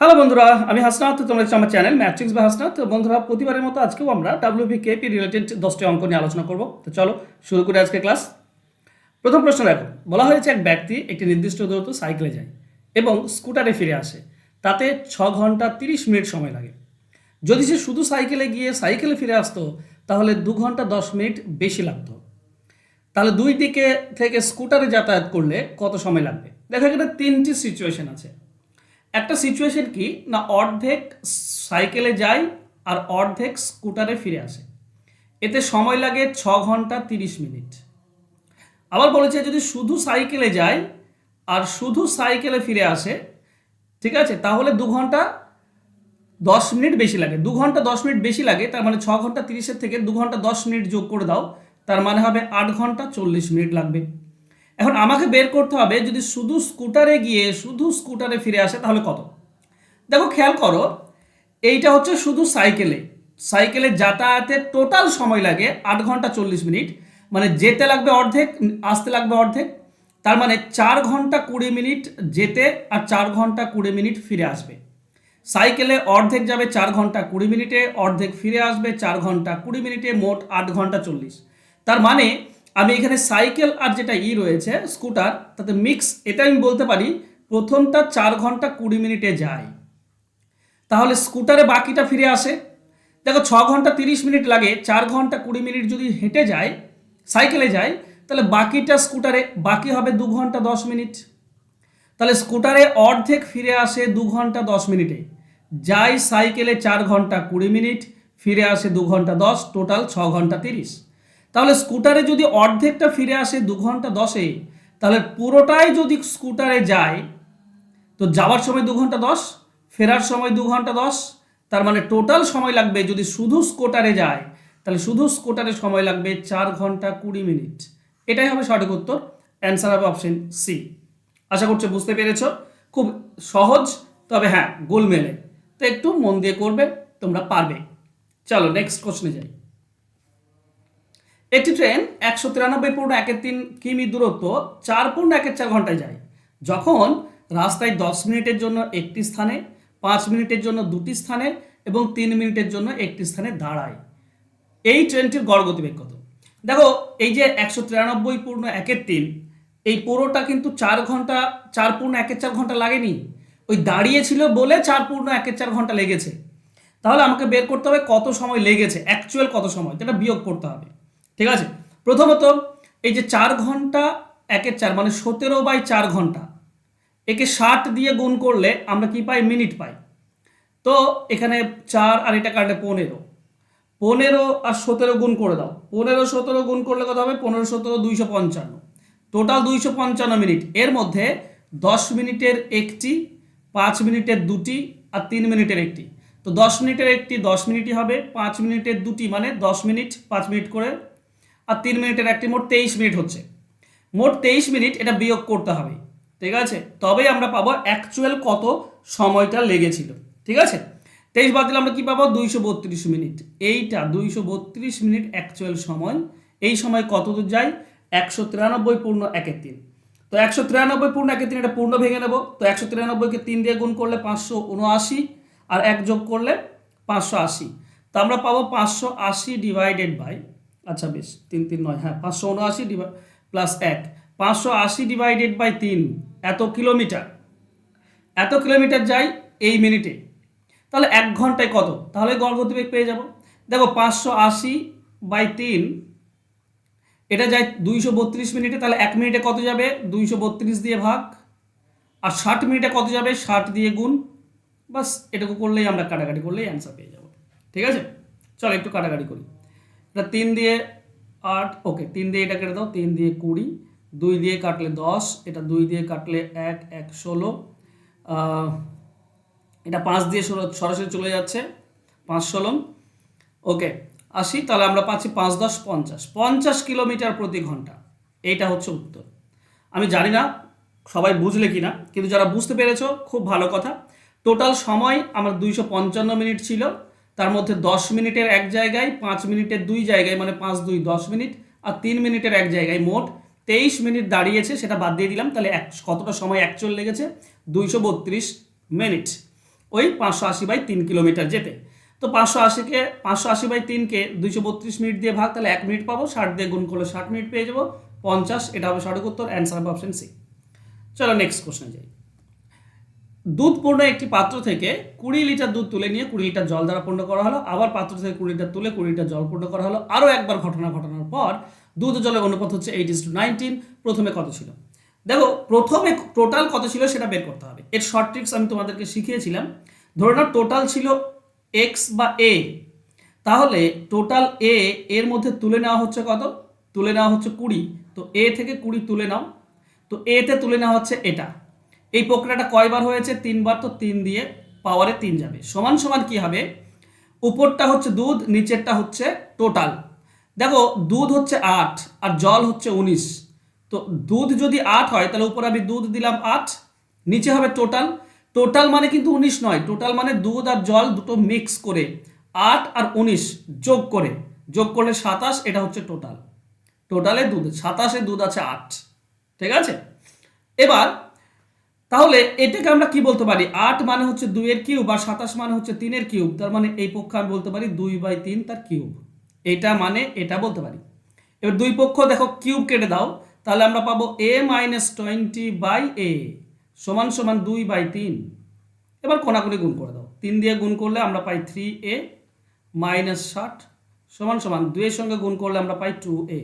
Hello বন্ধুরা, আমি হাসনাত, তোমরা আমার চ্যানেল ম্যাট্রিক্স বা হাসনাত। তো বন্ধুরা, প্রতিবারের মতো আজকেও আমরা ডাব্লিউপি কেপি রিলেটেড দশটি অঙ্ক নিয়ে আলোচনা করব। তো চলো, শুরু করে আজকে ক্লাস প্রথম প্রশ্ন দেখো, বলা হয়েছে এক ব্যক্তি একটি নির্দিষ্ট দূরত্ব সাইকেলে যায় এবং স্কুটারে ফিরে আসে। তাতে ছ ঘণ্টা তিরিশ মিনিট সময় লাগে। যদি সে শুধু সাইকেলে গিয়ে সাইকেলে ফিরে আসতো, তাহলে দু ঘণ্টা দশ মিনিট বেশি লাগতো। তাহলে দুই দিকে থেকে স্কুটারে যাতায়াত করলে কত সময় লাগবে? দেখো এখানে তিনটি সিচুয়েশন আছে। একটা সিচুয়েশন কি? না, অর্ধেক সাইকেলে যায় আর অর্ধেক স্কুটারে ফিরে আসে। এতে সময় লাগে ছ ঘণ্টা তিরিশ মিনিট। আবার বলেছে যদি শুধু সাইকেলে যায় আর শুধু সাইকেলে ফিরে আসে, ঠিক আছে? তাহলে দু ঘণ্টা দশ মিনিট বেশি লাগে। দু ঘণ্টা দশ মিনিট বেশি লাগে, তার মানে ছ ঘণ্টা তিরিশের থেকে দু ঘণ্টা দশ মিনিট যোগ করে দাও, তার মানে হবে আট ঘণ্টা চল্লিশ মিনিট লাগবে। এখন আমাকে বের করতে হবে, যদি শুধু স্কুটারে গিয়ে শুধু স্কুটারে ফিরে আসে, তাহলে কত? দেখো, খেয়াল করো, এইটা হচ্ছে শুধু সাইকেলে। সাইকেলে যাতায়াতের টোটাল সময় লাগে আট ঘণ্টা চল্লিশ মিনিট। মানে যেতে লাগবে অর্ধেক, আসতে লাগবে অর্ধেক। তার মানে চার ঘণ্টা কুড়ি মিনিট যেতে আর চার ঘণ্টা কুড়ি মিনিট ফিরে আসবে। সাইকেলে অর্ধেক যাবে চার ঘণ্টা কুড়ি মিনিটে, অর্ধেক ফিরে আসবে চার ঘণ্টা কুড়ি মিনিটে, মোট আট ঘণ্টা চল্লিশ। তার মানে আমি এখানে সাইকেল আর যেটা ই রয়েছে স্কুটার তাতে মিক্স এটা আমি বলতে পারি, প্রথমটা চার ঘণ্টা কুড়ি মিনিটে যায়। তাহলে স্কুটারে বাকিটা ফিরে আসে। দেখো, ছ ঘণ্টা তিরিশ মিনিট লাগে, চার ঘণ্টা কুড়ি মিনিট যদি হেঁটে যায় সাইকেলে যায়, তাহলে বাকিটা স্কুটারে বাকি হবে দু ঘণ্টা দশ মিনিট। তাহলে স্কুটারে অর্ধেক ফিরে আসে দু ঘণ্টা দশ মিনিটে। যায় সাইকেলে চার ঘণ্টা কুড়ি মিনিট, ফিরে আসে দু ঘণ্টা দশ টোটাল ছ ঘণ্টা তিরিশ। তাহলে স্কুটারে যদি অর্ধেকটা ফিরে আসে দু ঘণ্টা দশে, তাহলে পুরোটাই যদি স্কুটারে যায়, তো যাওয়ার সময় দু ঘণ্টা দশ, ফেরার সময় দু ঘণ্টা দশ, তার মানে টোটাল সময় লাগবে যদি শুধু স্কুটারে যায়, তাহলে শুধু স্কুটারে সময় লাগবে চার ঘণ্টা কুড়ি মিনিট। এটাই হবে সঠিক উত্তর, অ্যান্সার হবে অপশন সি। আশা করছি বুঝতে পেরেছ, খুব সহজ, তবে হ্যাঁ গোলমেলে। তো একটু মন দিয়ে করবে, তোমরা পারবে। চলো নেক্সট কোশ্চনে যাই। একটি ট্রেন একশো তিরানব্বই পূর্ণ একের তিন কিমি দূরত্ব চার পূর্ণ একের চার ঘন্টায় যায়। যখন রাস্তায় দশ মিনিটের জন্য একটি স্থানে, পাঁচ মিনিটের জন্য দুটি স্থানে এবং তিন মিনিটের জন্য একটি স্থানে দাঁড়ায়। এই ট্রেনটির গড় গতিবেগ কত? দেখো, এই যে একশো তিরানব্বই পূর্ণ একের তিন, এই পুরোটা কিন্তু চার ঘণ্টা, চার পূর্ণ একের চার ঘণ্টা লাগেনি। ওই দাঁড়িয়েছিল বলে চার পূর্ণ একের চার ঘণ্টা লেগেছে। তাহলে আমাকে বের করতে হবে কত সময় লেগেছে অ্যাকচুয়াল কত সময়? যেটা বিয়োগ করতে হবে। ঠিক আছে? প্রথমত, এই যে চার ঘণ্টা একের চার মানে সতেরো বাই চার ঘণ্টা, একে ষাট দিয়ে গুণ করলে আমরা কি পাই? মিনিট পাই। তো এখানে চার আর এটা কাটলে পনেরো। পনেরো আর সতেরো গুণ করে দাও। পনেরো সতেরো গুণ করলে কত হবে? পনেরো সতেরো দুইশো পঞ্চান্ন। টোটাল দুইশো পঞ্চান্ন মিনিট। এর মধ্যে দশ মিনিটের একটি, পাঁচ মিনিটের দুটি আর তিন মিনিটের একটি। তো দশ মিনিটের একটি দশ মিনিটই হবে, পাঁচ মিনিটের দুটি মানে দশ মিনিট, পাঁচ মিনিট করে আর তিন মিনিটের একটি, মোট তেইশ মিনিট হচ্ছে। মোট তেইশ মিনিট এটা বিয়োগ করতে হবে। ঠিক আছে? তবেই আমরা পাবো অ্যাকচুয়াল কত সময়টা লেগেছিল। ঠিক আছে? তেইশ বাদ দিলে আমরা কী পাবো? দুইশো বত্রিশ মিনিট। এইটা দুইশো বত্রিশ মিনিট অ্যাকচুয়াল সময়। এই সময় কত দূর যায়? একশো তিরানব্বই পূর্ণ একের তিন। তো একশো তিরানব্বই পূর্ণ একের তিন, এটা পূর্ণ ভেঙে নেব। তো একশো তিরানব্বইকে তিন দিয়ে গুণ করলে পাঁচশো উনআশি আর এক যোগ করলে পাঁচশো আশি। তো আমরা পাবো পাঁচশো আশি ডিভাইডেড বাই আচ্ছা বেশ, তিন তিন, নয় হ্যাঁ পাঁচশো উনআশি ডিভাই প্লাস এক, পাঁচশো আশি ডিভাইডেড বাই তিন, এত কিলোমিটার এত কিলোমিটার যাই এই মিনিটে তাহলে এক ঘন্টায় কত? তাহলে গড় পেয়ে যাব। দেখো, পাঁচশো আশি বাই তিন, এটা যায় দুইশো বত্রিশ মিনিটে তাহলে এক মিনিটে কত যাবে? দুইশো বত্রিশ দিয়ে ভাগ। আর ষাট মিনিটে কত যাবে? ষাট দিয়ে গুণ। বাস এটুকু করলেই আমরা কাটাকাটি করলেই অ্যান্সার পেয়ে যাব। ঠিক আছে? চলো, একটু কাটাকাটি করি। এটা তিন দিয়ে আট ওকে তিন দিয়ে এটা কেটে দাও, তিন দিয়ে কুড়ি, দুই দিয়ে কাটলে দশ, এটা দুই দিয়ে কাটলে এক এক ষোলো এটা পাঁচ দিয়ে ষোলো- সরাসরি চলে যাচ্ছে, পাঁচ ষোলো ওকে আসি, তাহলে আমরা পাচ্ছি পাঁচ দশ পঞ্চাশ পঞ্চাশ কিলোমিটার প্রতি ঘণ্টা, এইটা হচ্ছে উত্তর। আমি জানি না, সবাই বুঝলে কি না কিন্তু যারা বুঝতে পেরেছ, খুব ভালো কথা। টোটাল সময় আমার দুইশো পঞ্চান্ন মিনিট ছিল তার মধ্যে দশ মিনিটের এক জায়গায়, পাঁচ মিনিটের দুই জায়গায় মানে পাঁচ, দুই, দশ মিনিট, আর তিন মিনিটের এক জায়গায় মোট তেইশ মিনিট দাঁড়িয়েছে, সেটা বাদ দিয়ে দিলাম, তাহলে এক, কতটা সময় অ্যাকচুয়াল লেগেছে? দুইশো বত্রিশ মিনিট। ওই পাঁচশো আশি বাই তিন কিলোমিটার যেতে। তো পাঁচশো আশিকে, পাঁচশো আশি বাই তিনকে দুইশো বত্রিশ মিনিট দিয়ে ভাগ, তাহলে এক মিনিট পাবো, ষাট দিয়ে গুণ করলে ষাট মিনিট পেয়ে যাব, পঞ্চাশ, এটা হবে সঠিক উত্তর, অ্যান্সার হবে অপশন সি। চলো নেক্সট কোশ্চেন যাই। দুধ পূর্ণ একটি পাত্র থেকে কুড়ি লিটার দুধ তুলে নিয়ে কুড়ি লিটার জল দ্বারা পূর্ণ করা হলো। আবার পাত্র থেকে কুড়ি লিটার তুলে কুড়ি লিটার জল পূর্ণ করা হলো। আরও একবার ঘটনা ঘটানোর পর দুধ জলের অনুপাত হচ্ছে এইট ইস টু নাইনটিন প্রথমে কত ছিল? দেখো, প্রথমে টোটাল কত ছিল সেটা বের করতে হবে। এর শর্ট ট্রিক্স আমি তোমাদেরকে শিখিয়েছিলাম। ধরে নাও টোটাল ছিল এক্স বা এ তাহলে টোটাল এ এর মধ্যে তুলে নেওয়া হচ্ছে কত? তুলে নেওয়া হচ্ছে কুড়ি। তো এ থেকে কুড়ি তুলে নাও। তো এতে তুলে নেওয়া হচ্ছে এটা। এই প্রক্রিয়াটা কয়বার হয়েছে? তিনবার তো তিন দিয়ে পাওয়ারে তিন যাবে। সমান সমান কি হবে? উপরটা হচ্ছে দুধ, নিচেরটা হচ্ছে টোটাল দেখো, দুধ হচ্ছে আট আর জল হচ্ছে উনিশ। তো দুধ যদি আট হয়, তাহলে উপরে আমি দুধ দিলাম আট, নিচে হবে টোটাল টোটাল মানে কিন্তু উনিশ নয়। টোটাল মানে দুধ আর জল দুটো মিক্স করে। আট আর উনিশ যোগ করে। যোগ করলে সাতাশ, এটা হচ্ছে টোটাল টোটালে দুধ, সাতাশে দুধ আছে আট। ঠিক আছে? এবার তাহলে এটাকে আমরা কি বলতে পারি? আট মানে হচ্ছে দুইয়ের কিউব আর সাতাশ মানে হচ্ছে তিনের কিউব। তার মানে এই পক্ষে আমি বলতে পারি দুই বাই তিন তার কিউব। এটা মানে এটা বলতে পারি। এবার দুই পক্ষ দেখো কিউব কেটে দাও। তাহলে আমরা পাবো A minus twenty by A সমান সমান দুই বাই তিন। এবার কোনাকুনি গুণ করে দাও। তিন দিয়ে গুণ করলে আমরা পাই থ্রি এ মাইনাস ষাট সমান সমান দুইয়ের সঙ্গে গুণ করলে আমরা পাই টু এ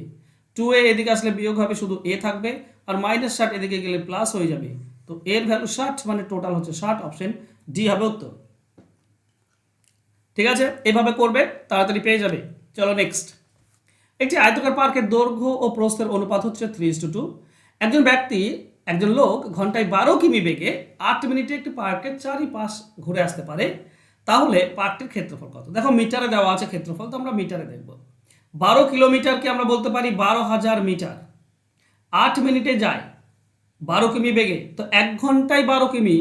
টু এ এদিকে আসলে বিয়োগ হবে, শুধু এ থাকবে। আর মাইনাস ষাট এদিকে গেলে প্লাস হয়ে যাবে। তো এর ভ্যালু ষাট মানে টোটাল হচ্ছে ষাট অপশন ডি হবে উত্তর। ঠিক আছে? এভাবে করবে, তাড়াতাড়ি পেয়ে যাবে। চলো নেক্সট একটি আয়তকার পার্কের দৈর্ঘ্য ও প্রস্থের অনুপাত হচ্ছে থ্রি টু টু একজন ব্যক্তি, একজন লোক ঘন্টায় বারো কিমি বেগে আট মিনিটে একটি পার্কের চারিপাশ ঘুরে আসতে পারে, তাহলে পার্কটির ক্ষেত্রফল কত? দেখো, মিটারে দেওয়া আছে ক্ষেত্রফল, তো আমরা মিটারে দেখব। বারো কিলোমিটারকে আমরা বলতে পারি বারো হাজার মিটার। আট মিনিটে যায় বারো কিমি বেগে। তো এক ঘন্টায় বারো কিমি,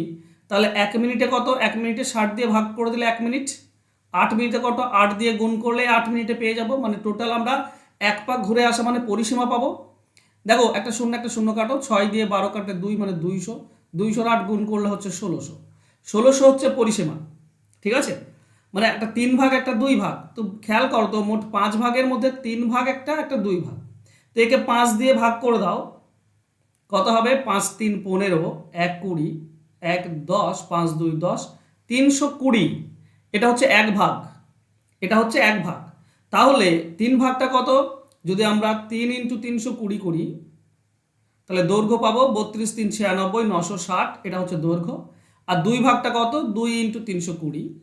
তাহলে এক মিনিটে কত? এক মিনিটে ষাট দিয়ে ভাগ করে দিলে এক মিনিট। আট মিনিটে কত? আট দিয়ে গুণ করলে আট মিনিটে পেয়ে যাব। মানে টোটাল আমরা এক পাক ঘুরে আসা মানে পরিসীমা পাবো। দেখো, একটা শূন্য একটা শূন্য কাটো। ছয় দিয়ে বারো কাটে দুই মানে দুইশো। দুইশোর আট গুণ করলে হচ্ছে ষোলোশো। ষোলোশো হচ্ছে পরিসীমা। ঠিক আছে? মানে একটা তিন ভাগ, একটা দুই ভাগ। তো খেয়াল করো তো, মোট পাঁচ ভাগের মধ্যে তিন ভাগ একটা একটা দুই ভাগ। তো একে পাঁচ দিয়ে ভাগ করে দাও। কত হবে? পাঁচ তিন পনেরো, এক কুড়ি, এক দশ, পাঁচ দুই দশ, তিনশো কুড়ি। এটা হচ্ছে এক ভাগ। এটা হচ্ছে এক ভাগ। তাহলে তিন ভাগটা কত? যদি আমরা তিন ইন্টু তিনশো কুড়ি করি, তাহলে দৈর্ঘ্য পাবো বত্রিশ তিন ছিয়ানব্বই, নশো ষাট। এটা হচ্ছে দৈর্ঘ্য। আর দুই ভাগটা কত? দুই ইন্টু তিনশো কুড়ি।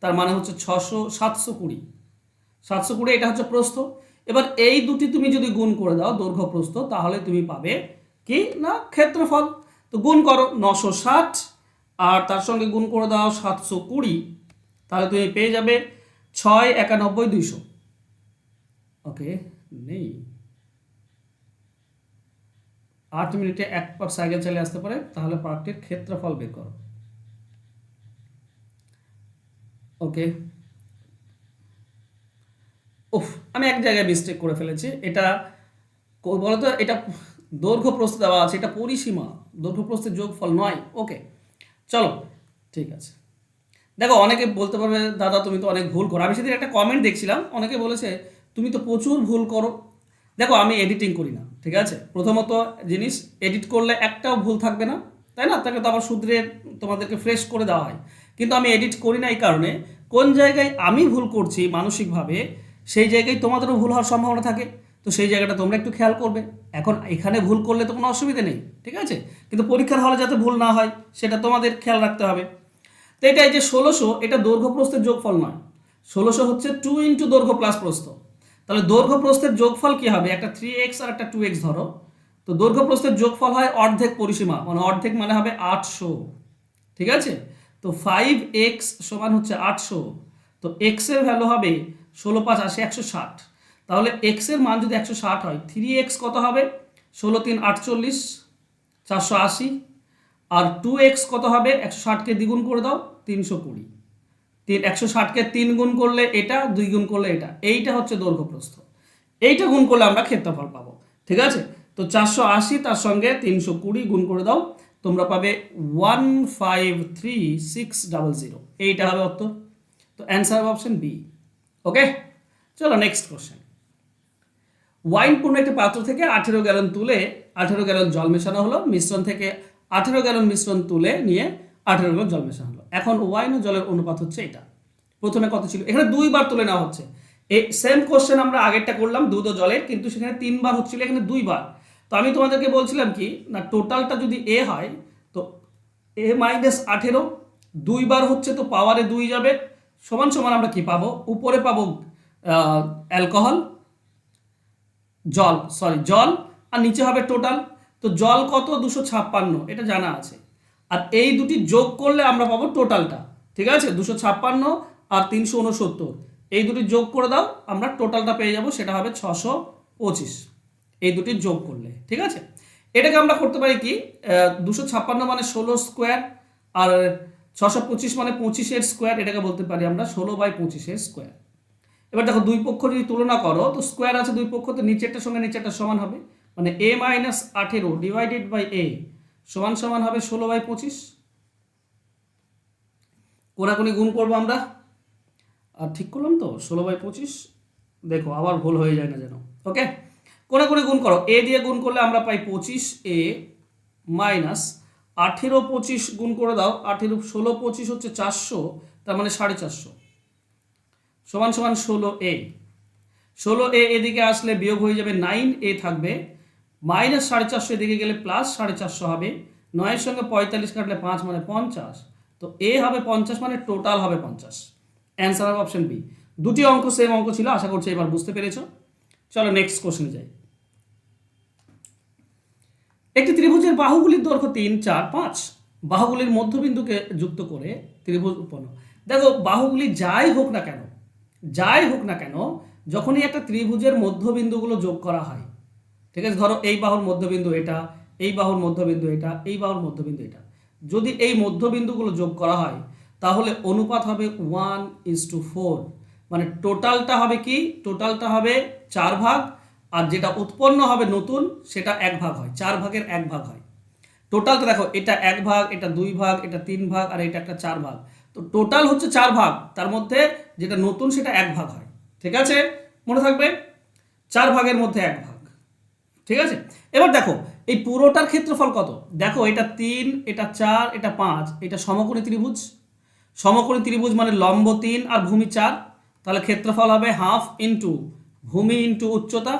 তার মানে হচ্ছে ছশো সাতশো কুড়ি। সাতশো কুড়ি, এটা হচ্ছে প্রস্থ। এবার এই দুটি তুমি যদি গুণ করে দাও, দৈর্ঘ্য প্রস্থ, তাহলে তুমি পাবে কি? না, ক্ষেত্রফল। তো গুণ করো নশো ষাট, আর তার সঙ্গে গুণ করে দাও সাতশো কুড়ি। তাহলে তুমি পেয়ে যাবে ছয় একানব্বই দুইশো। ওকে, নেই। আট মিনিটে এক পাক সাইকেল চালিয়ে আসতে পারে, তাহলে পার্কটির ক্ষেত্রফল বের করো। ওকে। উফ, আমি এক জায়গায় মিস্টেক করে ফেলেছি। এটা, বলতো, এটা দৈর্ঘ্য প্রস্থ দেওয়া আছে, এটা পরিসীমা। দৈর্ঘ্য প্রস্থের যোগফল নয়। ওকে, চলো, ঠিক আছে। দেখো, অনেকে বলতে পারবে, দাদা, তুমি তো অনেক ভুল করো। আমি সেদিন একটা কমেন্ট দেখছিলাম, অনেকে বলেছে, তুমি তো প্রচুর ভুল করো। দেখো, আমি এডিটিং করি না, ঠিক আছে? প্রথমত জিনিস এডিট করলে একটাও ভুল থাকবে না, তাই না? তাকে তো আবার শুধরে তোমাদেরকে ফ্রেশ করে দেওয়া হয়। কিন্তু আমি এডিট করি না এই কারণে, কোন জায়গায় আমি ভুল করছি মানসিকভাবে, সেই জায়গায় তোমাদেরও ভুল হওয়ার সম্ভাবনা থাকে। তো সেই জায়গাটা তোমরা একটু খেয়াল করবে। এখন এখানে ভুল করলে তো কোনো অসুবিধা নেই, ঠিক আছে? কিন্তু পরীক্ষার হলে যাতে ভুল না হয়, সেটা তোমাদের খেয়াল রাখতে হবে। তো এটা এই যে ষোলোশো, এটা দৈর্ঘ্য প্রস্থের যোগফল নয়। ষোলোশো হচ্ছে টু ইন্টু দৈর্ঘ্য প্লাস প্রস্থ তাহলে দৈর্ঘ্য প্রস্থের যোগফল কী হবে? একটা থ্রি এক্স আর একটা টু এক্স ধরো। তো দৈর্ঘ্য প্রস্থের যোগফল হয় অর্ধেক পরিসীমা মানে অর্ধেক মানে হবে আটশো, ঠিক আছে? তো ফাইভ এক্স সমান হচ্ছে আটশো। তো এক্সের ভ্যালু হবে ষোলো পাঁচ আশি, একশো ষাট। তাহলে এক্সের মান যদি একশো ষাট হয় থ্রি এক্স কত হবে? ষোলো তিন আটচল্লিশ, চারশো আশি। আর টু এক্স কত হবে? একশো ষাটকে দ্বিগুণ করে দাও, তিনশো কুড়ি। তিন একশো ষাটকে তিন গুণ করলে এটা, দুই গুণ করলে এটা। এইটা হচ্ছে দৈর্ঘ্য প্রস্থ এইটা গুণ করলে আমরা ক্ষেত্রফল পাবো। ঠিক আছে? তো চারশো আশি, তার সঙ্গে তিনশো কুড়ি গুণ করে দাও, তোমরা পাবে one five three six double zero এইটা হবে উত্তর। তো অ্যান্সার অপশন বি ওকে চলো নেক্সট কোশ্চেন ওয়াইন পূর্ণ একটি পাত্র থেকে আঠেরো গ্যালন তুলে আঠেরো গ্যালন জল মেশানো হলো, মিশ্রণ থেকে আঠেরো গ্যালন মিশ্রণ তুলে নিয়ে আঠেরো গ্যালন জল মেশানো হলো। এখন ওয়াইন ও জলের অনুপাত হচ্ছে এটা। প্রথমে কত ছিল? এখানে দুইবার তুলে নেওয়া হচ্ছে। এই সেম কোশ্চেন আমরা আগেরটা করলাম, দুধ ও জলের, কিন্তু সেখানে তিনবার হচ্ছিল, এখানে দুইবার। তো আমি তোমাদেরকে বলছিলাম কি, না টোটালটা যদি এ হয়, তো এ মাইনাস আঠেরো, দুইবার হচ্ছে তো পাওয়ারে দুই যাবে। সমান সমান আমরা কি পাবো? উপরে পাবো অ্যালকোহল জল সরি জল, আর নিচে হবে টোটাল তো জল কত? দুশো ছাপ্পান্ন, এটা জানা আছে। আর এই দুটি যোগ করলে আমরা পাবো টোটালটা ঠিক আছে? দুশো ছাপ্পান্ন আর তিনশো উনসত্তর। এই দুটি যোগ করে দাও, আমরা টোটালটা পেয়ে যাব, সেটা হবে ছশো পঁচিশ। এই দুটি যোগ করলে, ঠিক আছে? এটাকে আমরা করতে পারি কি? দুশো ছাপ্পান্ন মানে ষোলো স্কোয়ার আর ছশো পঁচিশ মানে পঁচিশের স্কোয়ার এটাকে বলতে পারি আমরা ষোলো বাই পঁচিশের স্কোয়ার এবার দেখো দুই পক্ষ যদি তুলনা করো, তো স্কোয়ার আছে দুই পক্ষ, তো নিচেরটার সঙ্গে নিচেরটা সমান হবে। মানে এ মাইনাস আঠেরো ডিভাইডেড বাই এ সমান সমান হবে ষোলো বাই পঁচিশ। কোনাকুনি গুণ করব আমরা। আর ঠিক করলাম তো? ষোলো বাই পঁচিশ। দেখো, আবার ভুল হয়ে যায় না যেন। ওকে কোনাকুনি গুণ করো। এ দিয়ে গুণ করলে আমরা পাই পঁচিশ এ মাইনাস আঠেরো পঁচিশ গুণ করে দাও। আঠেরো, ষোলো পঁচিশ হচ্ছে চারশো, তার মানে সাড়ে চারশো। সমান সমান ষোলো এ। ষোলো এ এদিকে আসলে বিয়োগ হয়ে যাবে নাইন এ থাকবে। মাইনাস সাড়ে চারশো এদিকে গেলে প্লাস সাড়ে চারশো হবে। নয়ের সঙ্গে পঁয়তাল্লিশ কাটলে পাঁচ মানে পঞ্চাশ। তো এ হবে পঞ্চাশ মানে টোটাল হবে পঞ্চাশ। অ্যান্সার হবে অপশন বি। দুটি অঙ্ক সেম অঙ্ক ছিল, আশা করছি এবার বুঝতে পেরেছ। চলো নেক্সট কোশ্চেনে যাই। একটি ত্রিভুজের বাহুগুলির দৈর্ঘ্য তিন, চার, পাঁচ। বাহুগুলির মধ্যবিন্দুকে যুক্ত করে ত্রিভুজ উৎপন্ন। দেখো, বাহুগুলি যাই হোক না কেন যাই হোক না কেন, যখনই একটা ত্রিভুজের মধ্যবিন্দুগুলো যোগ করা হয়, ঠিক আছে? ধরো এই বাহুর মধ্যবিন্দু এটা, এই বাহুর মধ্যবিন্দু এটা, এই বাহুর মধ্যবিন্দু এটা। যদি এই মধ্যবিন্দুগুলো যোগ করা হয়, তাহলে অনুপাত হবে ওয়ান ইস টু ফোর। মানে টোটালটা হবে কি? টোটালটা হবে চার ভাগ, আর যেটা উৎপন্ন হবে নতুন, সেটা এক ভাগ হয়, চার ভাগের এক ভাগ হয়। টোটালটা দেখো, এটা এক ভাগ, এটা দুই ভাগ, এটা তিন ভাগ, আর এটা একটা চার ভাগ। তো টোটাল হচ্ছে চার ভাগ। তার মধ্যে যেটা নতুন সেটা এক ভাগ হয়। ঠিক আছে? মনে থাকবে? চার ভাগের মধ্যে এক ভাগ। ঠিক আছে? এবার দেখো, এই পুরোটার ক্ষেত্রফল কত? দেখো, এটা তিন, এটা চার, এটা পাঁচ, এটা সমকোণী ত্রিভুজ। সমকোণী ত্রিভুজ মানে লম্ব তিন আর ভূমি চার। তাহলে ক্ষেত্রফল হবে হাফ ইন্টু ভূমি ইন্টু উচ্চতা।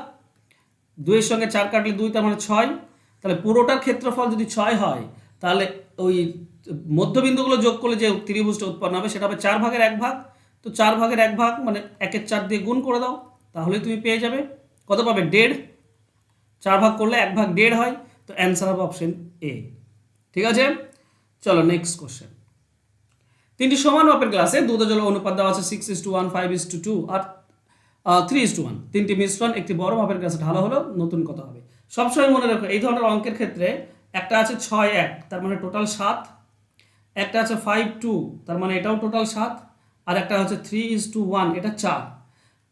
দুইয়ের সঙ্গে চার কাটলে দুই, তার মানে ছয়। তাহলে পুরোটার ক্ষেত্রফল যদি ছয় হয়, তাহলে ওই মধ্যবিন্দুগুলো যোগ করলে যে ত্রিভুজটা উৎপন্ন হবে, সেটা হবে চার ভাগের এক ভাগ। তো চার ভাগের এক ভাগ মানে একের চার দিয়ে গুণ করে দাও, তাহলেই তুমি পেয়ে যাবে। কত পাবে? দেড়। চার ভাগ করলে এক ভাগ দেড় হয়, তো অ্যান্সার হবে অপশন এ ঠিক আছে? চলো নেক্সট কোশ্চেন তিনটি সমান মাপের গ্লাসে দুধ জল অনুপাত দেওয়া আছে six is to one five is to two R three is to one তিনটি মিশ্রণ, একটি বড় মাপের গ্লাসে ঢালা হলো, নতুন কত হবে। সবসময় মনে রাখো, এই ধরনের অঙ্কের ক্ষেত্রে একটা আছে ছয় এক, তার মানে টোটাল সাত। একটা আছে ফাইভ টু তার মানে এটাও টোটাল সাত, আর একটা হচ্ছে থ্রি ইস টু ওয়ান এটা চার।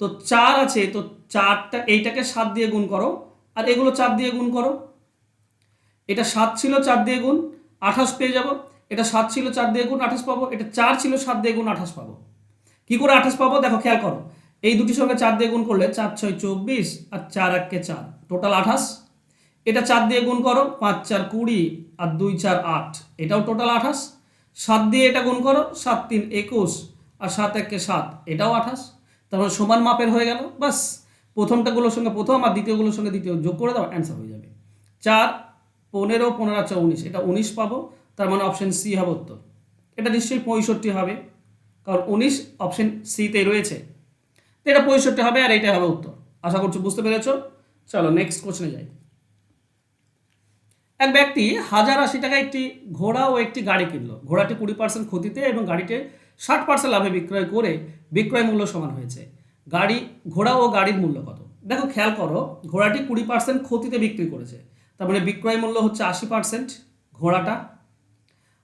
তো চার আছে, তো চারটা, এইটাকে সাত দিয়ে গুণ করো, আর এগুলো চার দিয়ে গুণ করো। এটা সাত ছিল চার দিয়ে গুণ, আঠাশ পেয়ে যাব। এটা সাত ছিল চার দিয়ে গুণ, আঠাশ পাবো। এটা চার ছিল সাত দিয়ে গুণ, আঠাশ পাবো। কি করে আঠাশ পাবো? দেখো, খেয়াল করো। এই দুটির সঙ্গে চার দিয়ে গুণ করলে চার, ছয়, চব্বিশ, আর চার এককে চার। টোটাল আঠাশ। এটা চার দিয়ে গুণ করো, পাঁচ, চার, কুড়ি, আর দুই, চার, আট। এটাও টোটাল আঠাশ। সাত দিয়ে এটা গুণ করো, সাত তিন একুশ, আর সাত এককে সাত, এটাও আঠাশ। তারপরে সমান মাপের হয়ে গেল বাস প্রথমটাগুলোর সঙ্গে প্রথম আর দ্বিতীয়গুলোর সঙ্গে দ্বিতীয় যোগ করে দাও অ্যান্সার হয়ে যাবে। চার, পনেরো পনেরো চার উনিশ, এটা উনিশ পাবো, তার মানে অপশন সি হবে উত্তর। এটা নিশ্চয়ই পঁয়ষট্টি হবে, কারণ উনিশ অপশন সিতে রয়েছে। তো এটা পঁয়ষট্টি হবে আর এইটা হবে উত্তর। আশা করছি বুঝতে পেরেছ? চলো নেক্সট কোশ্চেনে যাই। এক ব্যক্তি হাজার আশি টাকা একটি ঘোড়া ও একটি গাড়ি কিনলো। ঘোড়াটি কুড়ি পার্সেন্ট ক্ষতিতে এবং গাড়িতে ষাট পার্সেন্ট লাভে বিক্রয় করে বিক্রয় মূল্য সমান হয়েছে। গাড়ি, ঘোড়া ও গাড়ির মূল্য কত? দেখো, খেয়াল করো, ঘোড়াটি কুড়ি পার্সেন্ট ক্ষতিতে বিক্রি করেছে। তার মানে বিক্রয় মূল্য হচ্ছে আশি পার্সেন্ট ঘোড়াটা।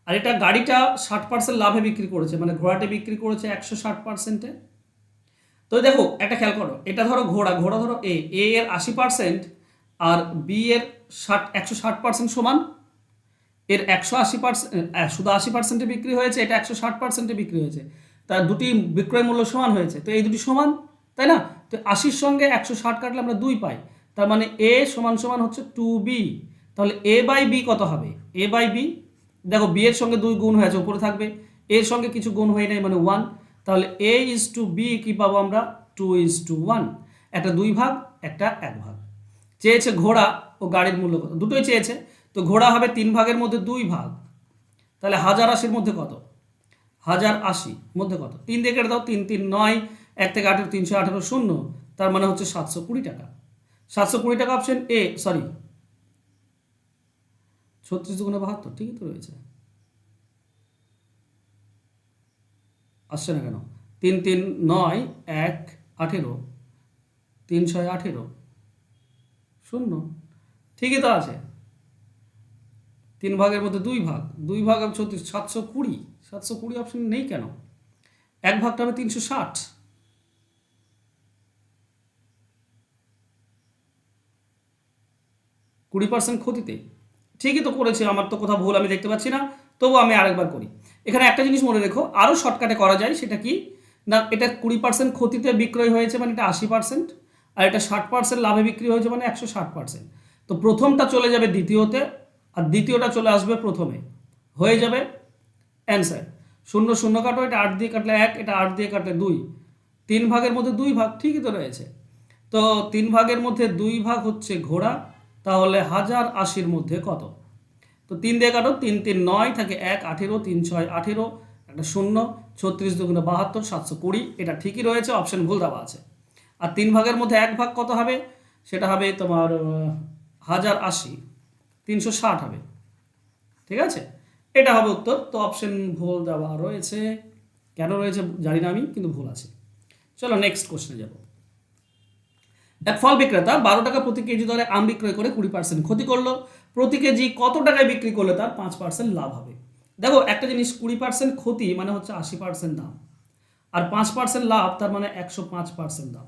আর এটা গাড়িটা ষাট পার্সেন্ট লাভে বিক্রি করেছে মানে ঘোড়াটি বিক্রি করেছে একশো ষাট পার্সেন্টে তো দেখো, একটা খেয়াল করো, এটা ধরো ঘোড়া ঘোড়া ধরো এ এ এর আশি পার্সেন্ট আর বি এর ষাট, একশো ষাট পার্সেন্ট সমান। এর একশো আশি পার্সেন্ট শুধু আশি পার্সেন্টে বিক্রি হয়েছে, এটা একশো ষাট পার্সেন্টে বিক্রি হয়েছে। তার দুটি বিক্রয় মূল্য সমান হয়েছে, তো এই দুটি সমান, তাই না? তো আশির সঙ্গে একশো ষাট কাটলে আমরা দুই পাই, তার মানে এ সমান সমান হচ্ছে টু বি। তাহলে এ বাই বি কত হবে? এ বাই বি, দেখো বি এর সঙ্গে দুই গুণ হয়েছে, উপরে থাকবে। এর সঙ্গে কিছু গুণ হয়ে নেই মানে ওয়ান। তাহলে এ ইজ টু বি কি পাবো আমরা? Two is to one. একটা দুই ভাগ, একটা এক ভাগ। চেয়েছে ঘোড়া ও গাড়ির মূল্য কত? দুটোই চেয়েছে। তো ঘোড়া হবে তিন ভাগের মধ্যে দুই ভাগ। তাহলে হাজার আশির মধ্যে কত? হাজার আশি মধ্যে কত? তিন দিয়ে কেটে দাও, তিন তিন, নয়, এক থেকে আঠেরো, তিনশো আঠেরো, শূন্য, তার মানে হচ্ছে সাতশো কুড়ি টাকা। সাতশো কুড়ি টাকা অপশন এ সরি ছত্রিশ দুগুণে বাহাত্তর, ঠিকই তো রয়েছে। আসছে না কেন? তিন তিন, নয়, এক, আঠেরো, তিন, ছয়, আঠেরো, শূন্য। ঠিকই তো আছে। তিন ভাগের মধ্যে দুই ভাগ। দুই ভাগ আমি ছত্রিশ, সাতশো কুড়ি। সাতশো কুড়ি অপশন নেই কেন? এক ভাগটা হবে তিনশো ষাট। কুড়ি পার্সেন্ট ক্ষতিতে। ঠিকই তো করেছে, আমার তো কোথাও ভুল আমি দেখতে পাচ্ছি না তবু আমি আরেকবার করি। এখানে একটা জিনিস মনে রেখো আরও শর্টকাটে করা যায়, সেটা কি? না, এটা কুড়ি পার্সেন্ট ক্ষতিতে বিক্রয় হয়েছে মানে এটা আশি পার্সেন্ট আর এটা ষাট পার্সেন্ট লাভে বিক্রি হয়েছে মানে একশো ষাট পার্সেন্ট তো প্রথমটা চলে যাবে দ্বিতীয়তে, আর দ্বিতীয়টা চলে আসবে প্রথমে। হয়ে যাবে অ্যান্সার শূন্য শূন্য কাটো, এটা আট দিয়ে কাটলে এক, এটা আট দিয়ে কাটলে দুই। তিন ভাগের মধ্যে দুই ভাগ ঠিকই তো রয়েছে। তো তিন ভাগের মধ্যে দুই ভাগ হচ্ছে ঘোড়া, তাহলে হাজার আশির মধ্যে কত? তো তিন দিয়ে কাটো, তিন তিন, নয় থাকে এক, আঠেরো, তিন, ছয়, আঠেরো, একটা শূন্য, ছত্রিশ দুগুণে বাহাত্তর, সাতশো কুড়ি, এটা ঠিকই রয়েছে অপশন ভুল দেওয়া আছে। আর তিন ভাগের মধ্যে এক ভাগ কত হবে? সেটা হবে তোমার হাজার আশি, তিনশো ষাট হবে। ঠিক আছে? এটা হবে উত্তর। তো অপশন ভুল দেওয়া রয়েছে। কেন রয়েছে জানি না আমি, কিন্তু ভুল আছে। চলো নেক্সট কোশ্চেনে যাব। এক ফল বিক্রেতা বারো টাকা প্রতি কেজি দরে আম বিক্রয় করে কুড়ি পার্সেন্ট ক্ষতি করল। প্রতি কেজি কত টাকায় বিক্রি করলে তার পাঁচ পার্সেন্ট লাভ হবে? দেখো, একটা জিনিস কুড়ি পার্সেন্ট ক্ষতি মানে হচ্ছে আশি পার্সেন্ট দাম। আর পাঁচ পার্সেন্ট লাভ তার মানে একশো পাঁচ পার্সেন্ট দাম।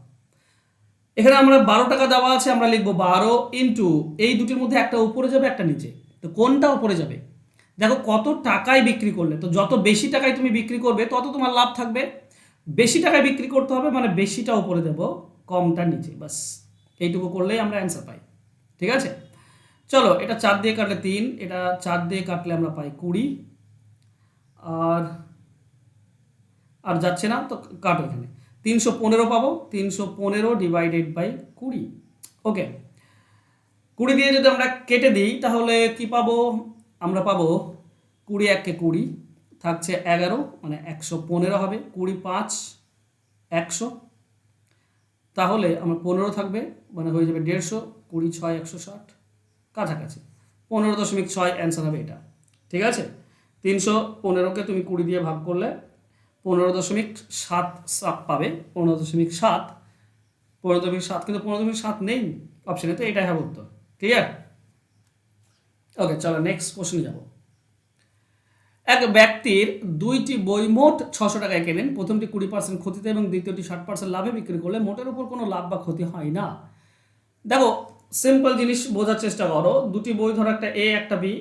এখানে আমরা বারো টাকা দেওয়া আছে, আমরা লিখব বারো ইন্টু এই দুটির মধ্যে একটা উপরে যাবে, একটা নিচে। তো কোনটা উপরে যাবে? দেখো কত টাকায় বিক্রি করলে, তো যত বেশি টাকায় তুমি বিক্রি করবে, তত তোমার লাভ থাকবে। বেশি টাকায় বিক্রি করতে হবে মানে বেশিটা উপরে দেবো, কমটা নিচে বাস এইটুকু করলেই আমরা অ্যান্সার পাই। ঠিক আছে? চলো, এটা চার দিয়ে কাটলে তিন, এটা চার দিয়ে কাটলে আমরা পাই কুড়ি। আর আর যাচ্ছে না, তো কাটো এখানে। তিনশো পনেরো পাবো, তিনশো পনেরো ডিভাইডেড বাই কুড়ি। ওকে কুড়ি দিয়ে যদি আমরা কেটে দিই, তাহলে কি পাবো? আমরা পাবো কুড়ি এককে কুড়ি থাকছে এগারো মানে একশো পনেরো হবে। কুড়ি পাঁচ, একশো। তাহলে আমার পনেরো থাকবে মানে হয়ে যাবে দেড়শো, কুড়ি ছয়, একশো ষাট। কাছাকাছি। পনেরো দশমিক ছয় অ্যান্সার হবে এটা। ঠিক আছে? তিনশো পনেরোকে তুমি কুড়ি দিয়ে ভাগ করলে পনেরো দশমিক সাত সাত পাবে, পনেরো দশমিক সাত। পনেরো দশমিক সাত কিন্তু পনেরো দশমিক সাত নেই অপশানে তো এটাই হবে উত্তর। ক্লিয়ার ওকে চলো নেক্সট কোশ্চেনে যাব। এক ব্যক্তির দুইটি বই মোট ছশো টাকায় কেনেন। প্রথমটি কুড়ি পার্সেন্ট ক্ষতিতে এবং দ্বিতীয়টি ষাট পার্সেন্ট লাভে বিক্রি করলে মোটের উপর কোনো লাভ বা ক্ষতি হয় না। দেখো সিম্পল জিনিস বোঝার চেষ্টা করো। দুটি বই ধরো একটা এ একটা বি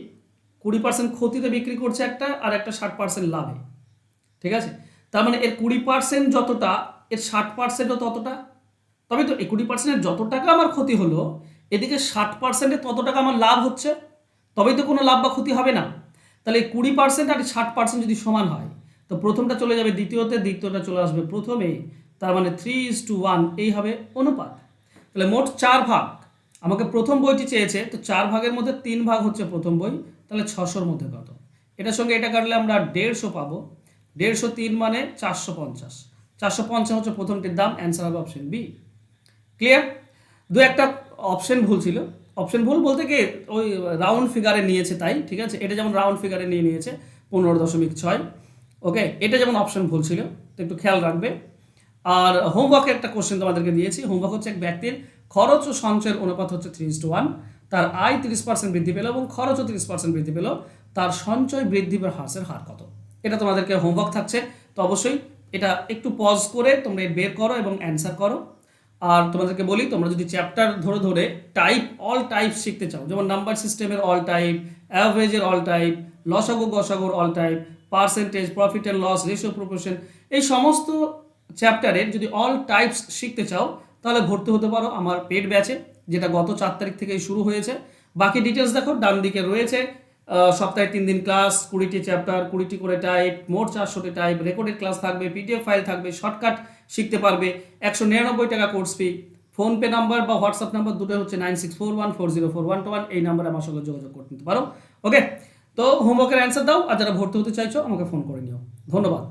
কুড়ি পার্সেন্ট ক্ষতিতে বিক্রি করছে একটা আর একটা ষাট পার্সেন্ট লাভে। ঠিক আছে? তার মানে এর কুড়ি পার্সেন্ট যতটা, এর ষাট পার্সেন্টও ততটা। তবে তো এই কুড়ি পার্সেন্টের যত টাকা আমার ক্ষতি হলো, এদিকে ষাট পার্সেন্টে তত টাকা আমার লাভ হচ্ছে, তবেই তো কোনো লাভ বা ক্ষতি হবে না। তাহলে এই কুড়ি পার্সেন্ট আর ষাট পার্সেন্ট যদি সমান হয়, তো প্রথমটা চলে যাবে দ্বিতীয়তে, দ্বিতীয়টা চলে আসবে প্রথমে, তার মানে থ্রি ইজ টু ওয়ান এই হবে অনুপাত। তাহলে মোট চার ভাগ, আমাকে প্রথম বইটি চেয়েছে, তো চার ভাগের মধ্যে তিন ভাগ হচ্ছে প্রথম বই, তাহলে ছশোর মধ্যে কত? এটার সঙ্গে এটা কাটলে আমরা দেড়শো পাবো। দেড়শো তিন মানে চারশো পঞ্চাশ। চারশো পঞ্চাশ হচ্ছে প্রথমটির দাম অ্যান্সার হবে অপশন বি ক্লিয়ার দু একটা অপশন ভুল ছিল। অপশন ভুল বলতে কি, ওই রাউন্ড ফিগারে নিয়েছে তাই, ঠিক আছে? এটা যেমন রাউন্ড ফিগারে নিয়ে নিয়েছে, পনেরো দশমিক ছয়। ওকে এটা যেমন অপশন ভুল ছিল, তো একটু খেয়াল রাখবে। আর হোমওয়ার্কে একটা কোশ্চেন তোমাদেরকে দিয়েছি। হোমওয়ার্ক হচ্ছে এক ব্যক্তির খরচ ও সঞ্চয়ের অনুপাত হচ্ছে থ্রি টু ওয়ান তার আয় তিরিশ পার্সেন্ট বৃদ্ধি পেল এবং খরচও তিরিশ পার্সেন্ট বৃদ্ধি পেল। তার সঞ্চয় বৃদ্ধি বা হ্রাসের হার কত? এটা তোমাদেরকে হোমওয়ার্ক থাকছে। তো অবশ্যই এটা একটু পজ করে তোমরা বের করো এবং অ্যান্সার করো। আর তোমাদেরকে বলি, তোমরা যদি চ্যাপ্টার ধরে ধরে টাইপ অল টাইপ শিখতে চাও, যেমন নাম্বার সিস্টেমের অল টাইপ অ্যাভারেজের অল টাইপ লসাগু গসাগুর all type percentage profit and loss ratio proportion এই সমস্ত চ্যাপ্টারের যদি অল টাইপস শিখতে চাও, তাহলে ভর্তি হতে পারো আমার পেড ব্যাচে যেটা গত চার তারিখ থেকেই শুরু হয়েছে। বাকি ডিটেলস দেখো, ডান দিকে রয়েছে। সপ্তাহে তিন দিন ক্লাস কুড়িটি চ্যাপ্টার কুড়িটি করে টাইপ মোট চারশোটি টাইপ রেকর্ডেড ক্লাস থাকবে পিডিএফ ফাইল থাকবে শর্টকাট শিখতে পারবে, একশো নিরানব্বই টাকা কোর্স ফি ফোনপে নাম্বার বা হোয়াটসঅ্যাপ নাম্বার দুটোই হচ্ছে nine six four one four zero four one two one এই নাম্বারে আমার সঙ্গে যোগাযোগ করে নিতে পারো। ওকে তো হোমওয়ার্কের অ্যান্সার দাও, আর যারা ভর্তি হতে চাইছো, আমাকে ফোন করে নিও। ধন্যবাদ।